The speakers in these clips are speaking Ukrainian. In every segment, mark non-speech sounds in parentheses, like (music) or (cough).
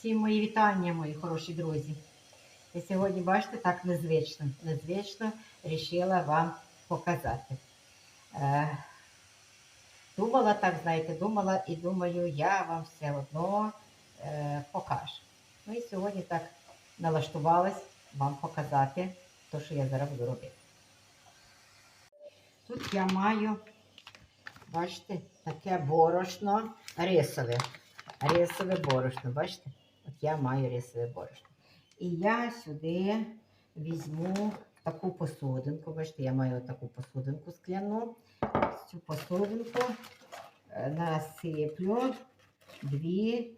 Всім мої вітання, мої хороші друзі. І сьогодні, бачите, так незвично, незвично рішила вам показати. Е, думала так, знаєте, думала і думаю, я вам все одно е, покажу. Ну і сьогодні так налаштувалась вам показати те, що я зараз буду робити. Тут я маю, бачите, таке борошно рисове. Рисове борошно, бачите? Я маю рисове борошно. І я сюди візьму таку посудинку. Бачите, я маю таку посудинку скляну. Цю посудинку е, насиплю дві,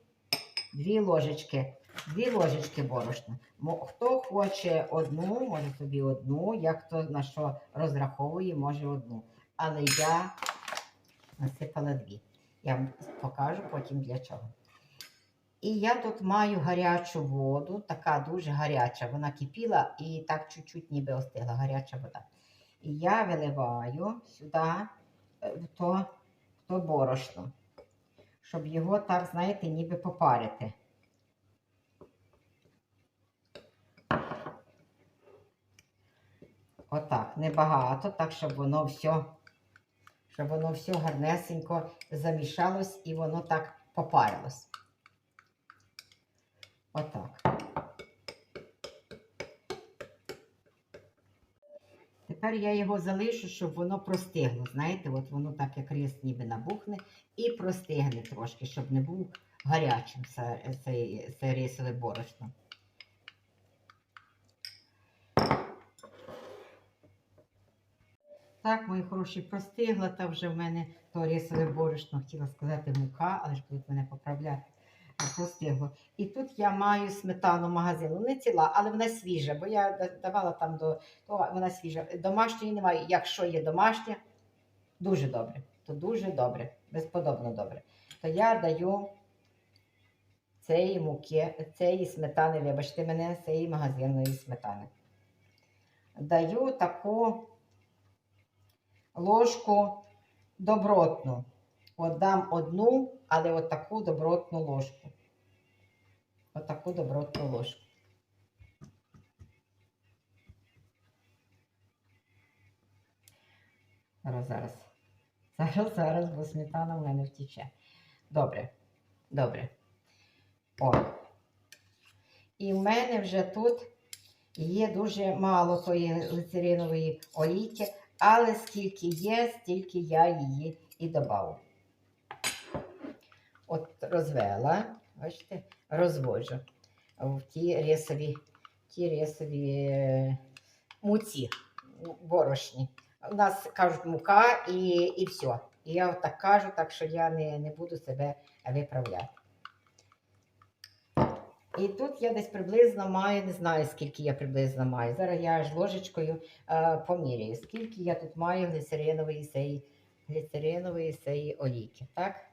дві ложечки. Дві ложечки борошна. Хто хоче одну, може собі одну, як хто на що розраховує, може одну. Але я насипала дві. Я вам покажу потім для чого. І я тут маю гарячу воду, така дуже гаряча. Вона кипіла і так чуть-чуть ніби остигла гаряча вода. І я виливаю сюди е, в то, в то борошно, щоб його так, знаєте, ніби попарити. Отак, небагато, так, щоб воно все, щоб воно все гарнесенько замішалось і воно так попарилось. Отак. Тепер я його залишу, щоб воно простигло. Знаєте, от воно так як рис ніби набухне і простигне трошки, щоб не був гарячим це, цей, рисове борошно. Так, мої хороші, простигла, та вже в мене то рисове борошно, хотіла сказати мука, але ж будуть мене поправляти. А І тут я маю сметану магазину. Не ціла, але вона свіжа, бо я давала там до то вона свіжа. Домашньої немає. Якщо є домашня, дуже добре. То дуже добре, безподобно добре. То я даю цієї муки, цієї сметани, вибачте мене, цієї магазинної сметани. Даю таку ложку добротну. От дам одну, але от таку добротну ложку. От таку добротну ложку. Зараз, зараз. Зараз, зараз, бо сметана в мене втіче. Добре, добре. О. І в мене вже тут є дуже мало тої глицеринової олійки, але скільки є, стільки я її і додав. От розвела, бачите, розводжу в ті рисові, ті рисові е, муці, борошні. У нас кажуть мука і, і все. І я так кажу, так що я не, не буду себе виправляти. І тут я десь приблизно маю, не знаю, скільки я приблизно маю. Зараз я аж ложечкою е, поміряю, скільки я тут маю глицеринової сеї олійки. Так?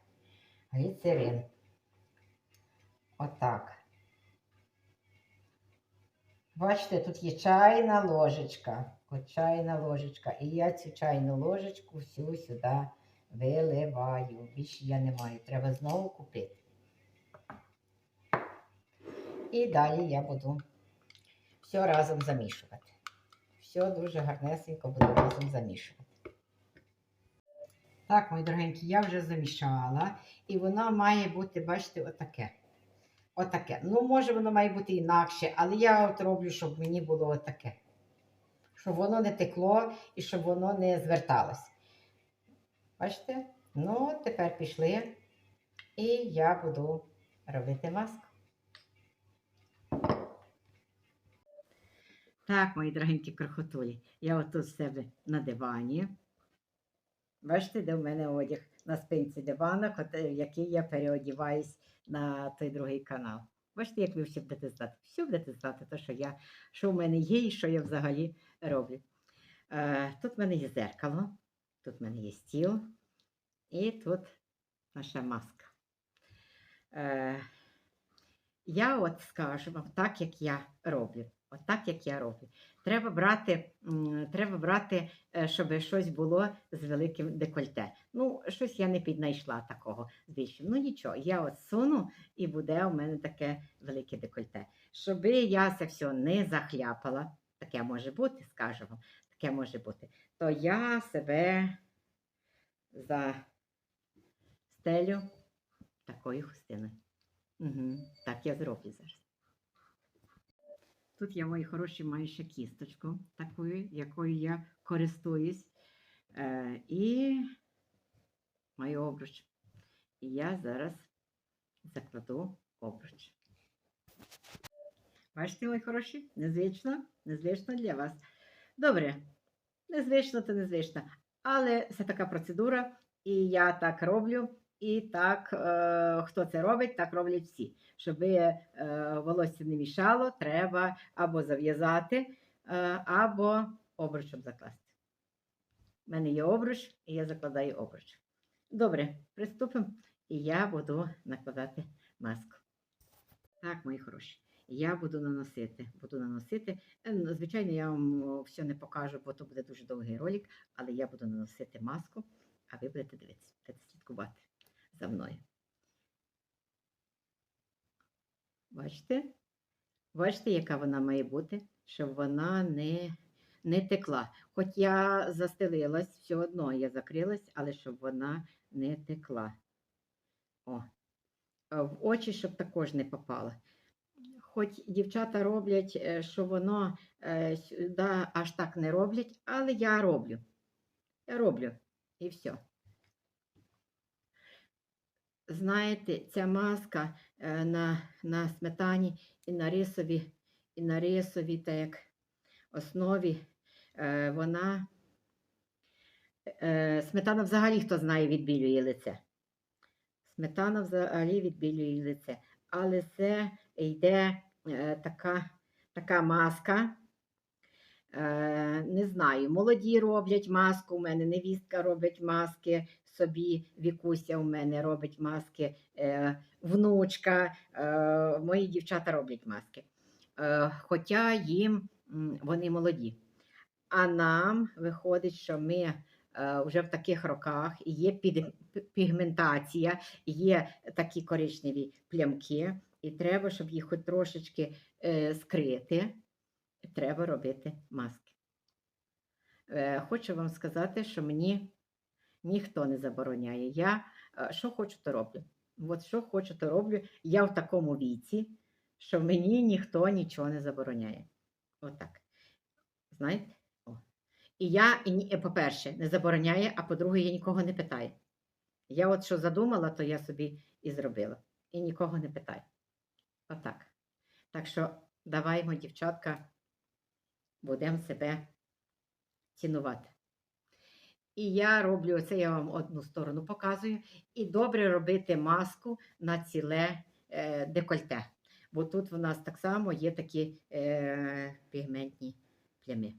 Глицерин. Отак. Бачите, тут є чайна ложечка. От чайна ложечка. І я цю чайну ложечку всю сюди виливаю. Більше я не маю. Треба знову купити. І далі я буду все разом замішувати. Все дуже гарнесенько буду разом замішувати. Так, мої дорогенькі, я вже замішала. І воно має бути, бачите, отаке. Отаке. Ну, може, воно має бути інакше, але я от роблю, щоб мені було отаке. Щоб воно не текло і щоб воно не зверталось. Бачите? Ну, тепер пішли. І я буду робити маску. Так, мої дорогенькі крохотулі, я отут в себе на дивані. Бачите, де в мене одяг на спинці дивана, в який я переодіваюсь на той другий канал. Бачите, як ви все будете знати. Все будете знати, те, що, я, що в мене є і що я взагалі роблю. Е, тут в мене є зеркало, тут в мене є стіл, і тут наша маска. Е, я от скажу вам так, як я роблю. Отак, як я роблю. Треба брати, треба брати, е, щоб щось було з великим декольте. Ну, щось я не піднайшла такого з. Ну нічого, я от суну і буде у мене таке велике декольте. Щоб я це все не захляпала, таке може бути, скажу вам, таке може бути, то я себе за стелю такою хустиною. Угу. Так я зроблю зараз. Тут я, мої хороші, маю ще кісточку такою, якою я користуюсь. Е, і маю обруч. І я зараз закладу обруч. Бачите, мої хороші? Незвично, незвично для вас. Добре, незвично то незвично. Але це така процедура, і я так роблю. І так, е, хто це робить, так роблять всі. Щоб е, волосся не мішало, треба або зав'язати, е, або обручем закласти. У мене є обруч, і я закладаю обруч. Добре, приступимо, і я буду накладати маску. Так, мої хороші, я буду наносити. Буду наносити. Ну, Звичайно, я вам все не покажу, бо то буде дуже довгий ролик, але я буду наносити маску, а ви будете дивитися, будете слідкувати за мною. Бачите? Бачите, яка вона має бути, щоб вона не, не текла. Хоч я застелилась, все одно я закрилась, але щоб вона не текла. О. В очі, щоб також не попала. Хоч дівчата роблять, е, що воно е, сюди аж так не роблять, але я роблю. Я роблю і все. Знаєте, ця маска е, на, на сметані і на рисові, і на рисовій так як основі, е, вона е, сметана взагалі хто знає, відбілює лице. Сметана взагалі відбілює лице. Але це йде така, така маска. Е, не знаю, молоді роблять маску, у мене невістка робить маски собі, Вікуся у мене робить маски, е, внучка, е, мої дівчата роблять маски. Хоча їм вони молоді. А нам виходить, що ми вже в таких роках є пігментація, є такі коричневі плямки, і треба, щоб їх хоч трошечки скрити треба робити маски. Е, Хочу вам сказати, що мені ніхто не забороняє. Я е, що хочу, то роблю. От що хочу, то роблю. Я в такому віці, що мені ніхто нічого не забороняє. Отак. Знаєте? О. І я, по-перше, не забороняє, а по-друге, я нікого не питаю. Я от що задумала, то я собі і зробила. І нікого не питаю. Отак. Так що даваймо, дівчатка, будемо себе цінувати. І я роблю це, я вам одну сторону показую. І добре робити маску на ціле е, декольте. Бо тут в нас так само є такі е, пігментні плями.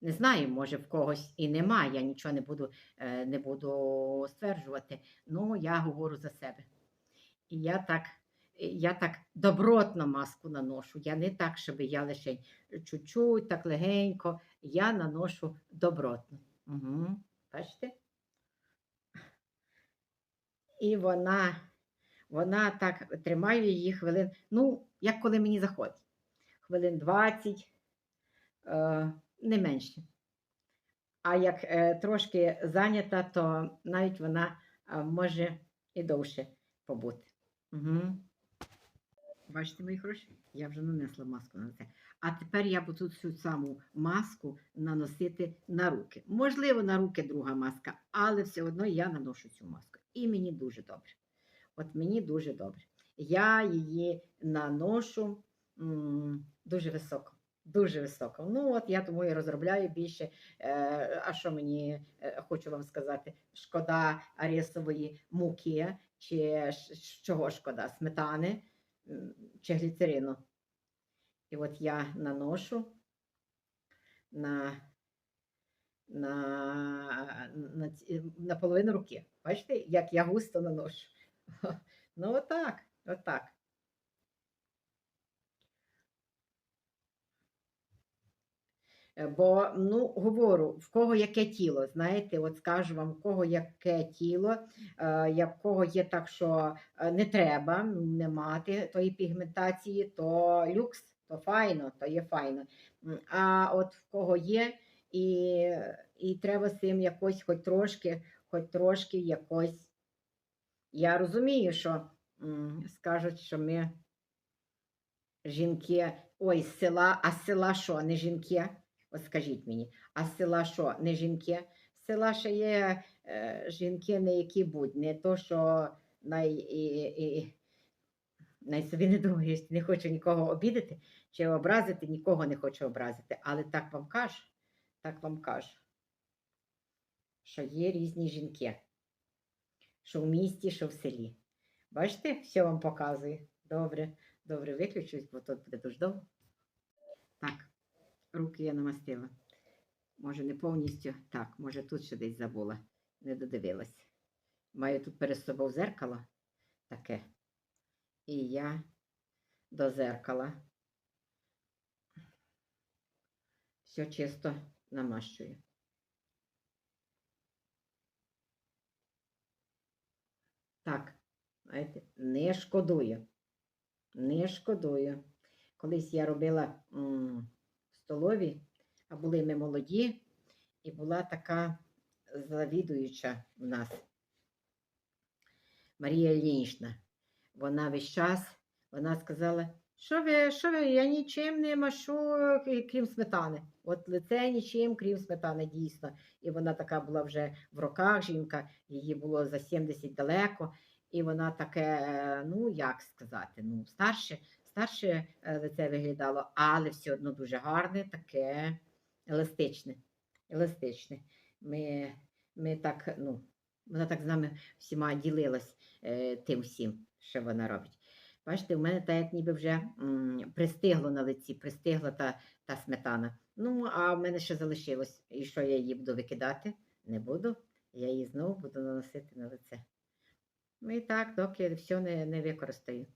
Не знаю, може в когось і немає, я нічого не буду, е, не буду стверджувати. Ну, я говорю за себе. І я так я так добротно маску наношу. Я не так, щоб я лише чуть-чуть, так легенько. Я наношу добротно. Угу. Бачите? І вона, вона так тримаю її хвилин, ну, як коли мені заходить. Хвилин 20, е, не менше. А як е, трошки зайнята, то навіть вона е, може і довше побути. Угу. Бачите, мої хороші? Я вже нанесла маску на це. А тепер я буду цю саму маску наносити на руки. Можливо, на руки друга маска, але все одно я наношу цю маску. І мені дуже добре. От мені дуже добре. Я її наношу м, дуже високо. Дуже високо. Ну, от я тому і розробляю більше. Е, а що мені е, хочу вам сказати? Шкода арісової муки, чи чого шкода? Сметани чи гліцерину. І от я наношу на, на, на, на половину руки. Бачите, як я густо наношу. (laughs) Ну, отак, отак. Бо, ну, говорю, в кого яке тіло, знаєте, от скажу вам, в кого яке тіло, е, як кого є так, що е, не треба не мати тої пігментації, то люкс, то файно, то є файно. А от в кого є, і, і треба з цим якось хоч трошки, хоч трошки якось. Я розумію, що скажуть, що ми жінки, ой, з села, а з села що, не жінки? От скажіть мені, а села що, не жінки? З села ще є е, жінки, не які будь, не то, що най, і, і, най собі не думаю, не хочу нікого обідати чи образити, нікого не хочу образити. Але так вам кажу, так вам кажу, що є різні жінки, що в місті, що в селі. Бачите, все вам показую. Добре, добре, виключусь, бо тут буде дуже довго. Так, руки я намастила. Може, не повністю. Так, може, тут ще десь забула. Не додивилась. Маю тут перед собою зеркало таке. І я до зеркала все чисто намащую. Так, знаєте, не шкодую. Не шкодую. Колись я робила столові, а були ми молоді, і була така завідуюча в нас Марія Ільинична. Вона весь час вона сказала, що ви, що ви, я нічим не машу, крім сметани. От лице нічим, крім сметани, дійсно. І вона така була вже в роках жінка, її було за 70 далеко. І вона таке, ну як сказати, ну, старше, старше е, лице виглядало, але все одно дуже гарне, таке еластичне. еластичне. Ми, ми так, ну, вона так з нами всіма ділилась е, тим всім, що вона робить. Бачите, у мене так як ніби вже м, пристигло на лиці, пристигла та, та сметана. Ну, а в мене ще залишилось. І що я її буду викидати? Не буду. Я її знову буду наносити на лице. Ну і так, доки все не, не використаю.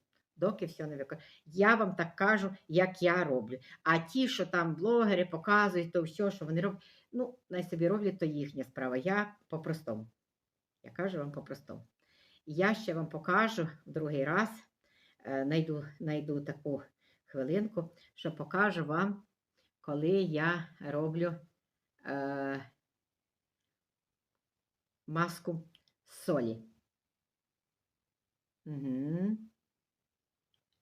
Доки все не використаю. Я вам так кажу, як я роблю. А ті, що там блогери показують, то все, що вони роблять, ну, най собі роблять, то їхня справа. Я по-простому. Я кажу вам по-простому. Я ще вам покажу в другий раз, е, найду, найду таку хвилинку, що покажу вам, коли я роблю е, маску солі. Угу.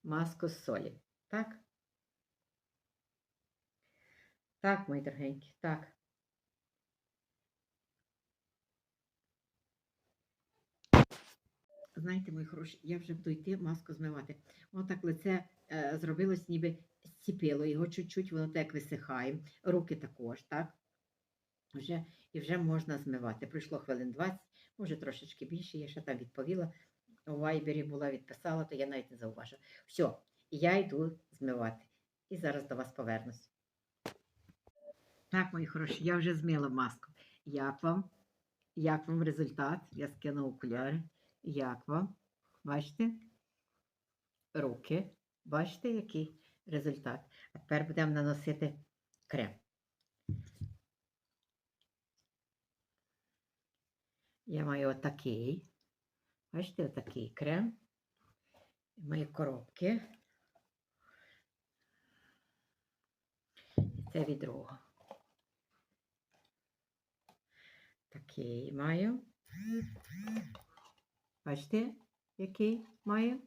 Маску з солі. Так? Так, мої дорогенькі, так. Знаєте, мої хороші, я вже буду йти маску змивати. Воно так лице е, зробилось, ніби зціпило, його чуть-чуть, воно так висихає. Руки також, так? Вже, і вже можна змивати. Пройшло хвилин 20, може трошечки більше, я ще там відповіла. У вайбері була, відписала, то я навіть не зауважила. Все, я йду змивати. І зараз до вас повернусь. Так, мої хороші, я вже змила маску. Як вам? Як вам результат? Я скину окуляри. Як вам? Бачите? Руки. Бачите, який результат? А тепер будемо наносити крем. Я маю отакий. Бачите, отакий крем. Мої коробки. І це від другого. Такий маю. Бачите, який маю?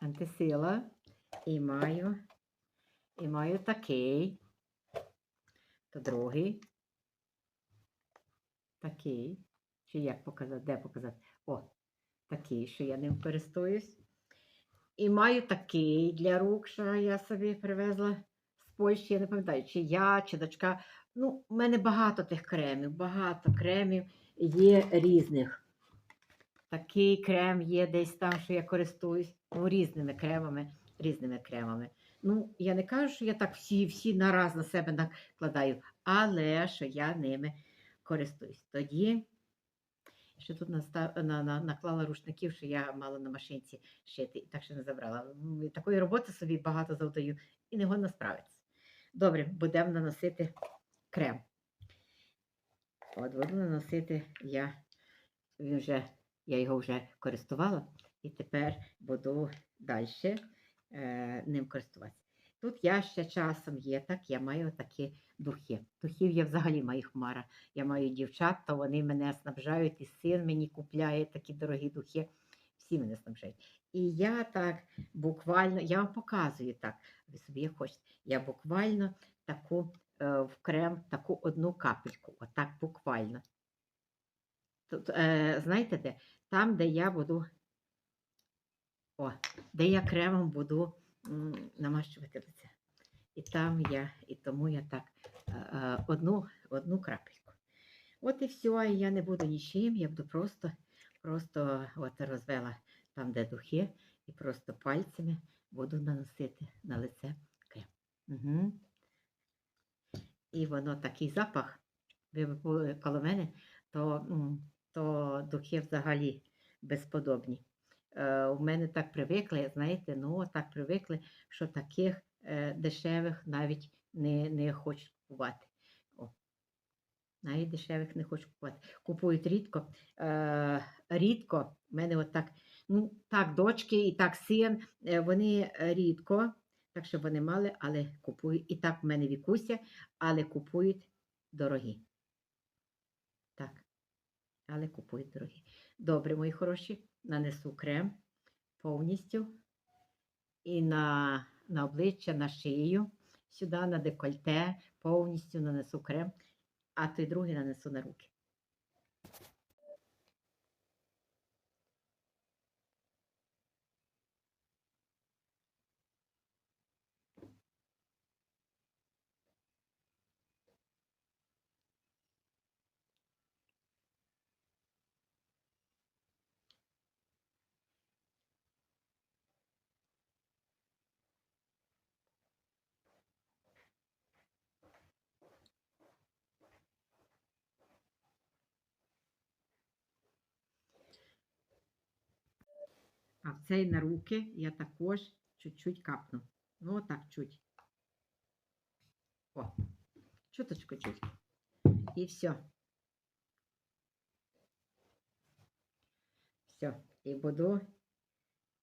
Антисила. І маю. І маю такий. То другий. Такий. Чи як показати? Де показати? О, такий, що я ним користуюсь. І маю такий для рук, що я собі привезла з Польщі. Я не пам'ятаю, чи я, чи дочка. Ну, у мене багато тих кремів, багато кремів є різних. Такий крем є десь там, що я користуюсь. Ну, різними кремами, різними кремами. Ну, я не кажу, що я так всі, всі нараз на себе накладаю, але що я ними користуюсь. Тоді ще тут настав, на, на, наклала рушників, що я мала на машинці шити, так що не забрала. Такої роботи собі багато завдаю і не годно справитися. Добре, будемо наносити крем. От буду наносити я, він вже, я його вже користувала, і тепер буду далі е, ним користуватися. Тут я ще часом є, так, я маю такі духи. Духів я взагалі маю хмара. Я маю дівчат, то вони мене снабжають, і син мені купляє такі дорогі духи. Всі мене снабжають. І я так буквально, я вам показую так, ви собі хочете. Я буквально таку е, в крем таку одну капельку. Отак буквально. Тут, е, знаєте де? Там, де я буду, о, де я кремом буду м, намащувати лице. І там я, і тому я так одну, одну крапельку. От і все, я не буду нічим, я буду просто, просто от розвела там, де духи, і просто пальцями буду наносити на лице крем. Угу. І воно такий запах, ви були коло мене, то, то духи взагалі безподобні. Е, у мене так привикли, знаєте, ну так привикли, що таких дешевих навіть не, не хочуть купувати. О, навіть дешевих не хочуть купувати. Купують рідко. Е, рідко, в мене отак, ну так, дочки і так син, е, вони е, рідко, так щоб вони мали, але купують. І так в мене вікуся, але купують дорогі. Так, але купують дорогі. Добре, мої хороші, нанесу крем повністю і на, на обличчя, на шию, сюди, на декольте, повністю нанесу крем, а той другий нанесу на руки. А в цей на руки я також чуть-чуть капну. Ну, отак чуть. О, чуточку чуть. І все. Все. І буду,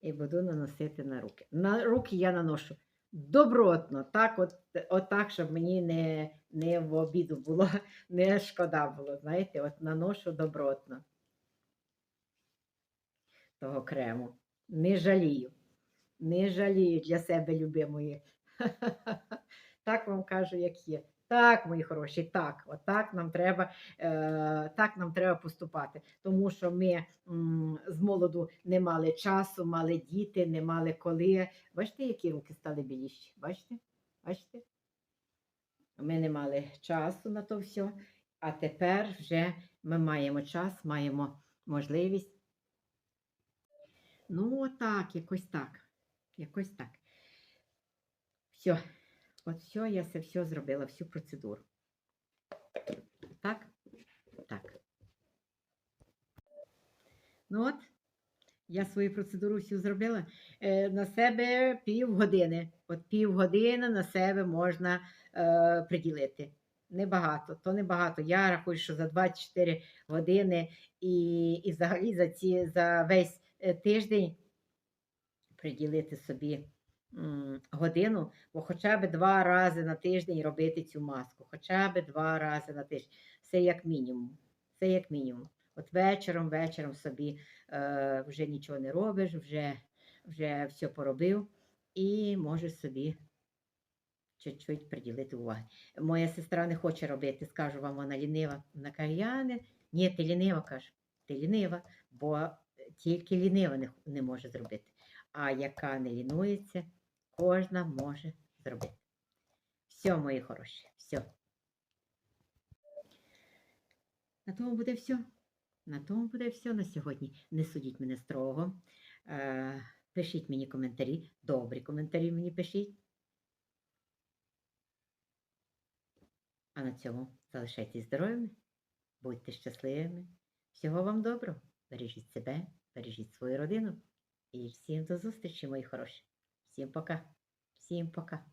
і буду наносити на руки. На руки я наношу добротно, так, от, отак, щоб мені не, не в обіду було, (laughs) не шкода було. Знаєте, от наношу добротно того крему. Не жалію. Не жалію для себе, любимої. (laughs) Так вам кажу, як є. Так, мої хороші, так, отак нам треба, е, так нам треба поступати. Тому що ми м, з молоду не мали часу, мали діти, не мали коли. Бачите, які руки стали біліші? Бачите? Бачите? Ми не мали часу на то все, а тепер вже ми маємо час, маємо можливість. Ну, отак, якось так. Якось так. Все. От все, я це все зробила, всю процедуру. Так? Так. Ну от, я свою процедуру всю зробила. Е, на себе півгодини. От півгодини на себе можна е, приділити. Небагато, то небагато. Я рахую, що за 24 години і, і взагалі за, ці, за весь тиждень приділити собі годину, бо хоча б два рази на тиждень робити цю маску. Хоча б два рази на тиждень. Це як мінімум. Це як мінімум. От вечором, вечором собі е, вже нічого не робиш, вже, вже все поробив і можеш собі чуть-чуть приділити уваги. Моя сестра не хоче робити, скажу вам, вона лінива. Вона каже, я не. Ні, ти лінива, каже, ти лінива, бо тільки лінива не, не може зробити. А яка не лінується, кожна може зробити. Все, мої хороші, все. На тому буде все. На тому буде все на сьогодні. Не судіть мене строго. Е, пишіть мені коментарі. Добрі коментарі мені пишіть. А на цьому залишайтесь здоровими, будьте щасливими. Всього вам доброго. Бережіть себе, бережіть свою родину. І всім до зустрічі, мої хороші. Всім пока. Всім пока.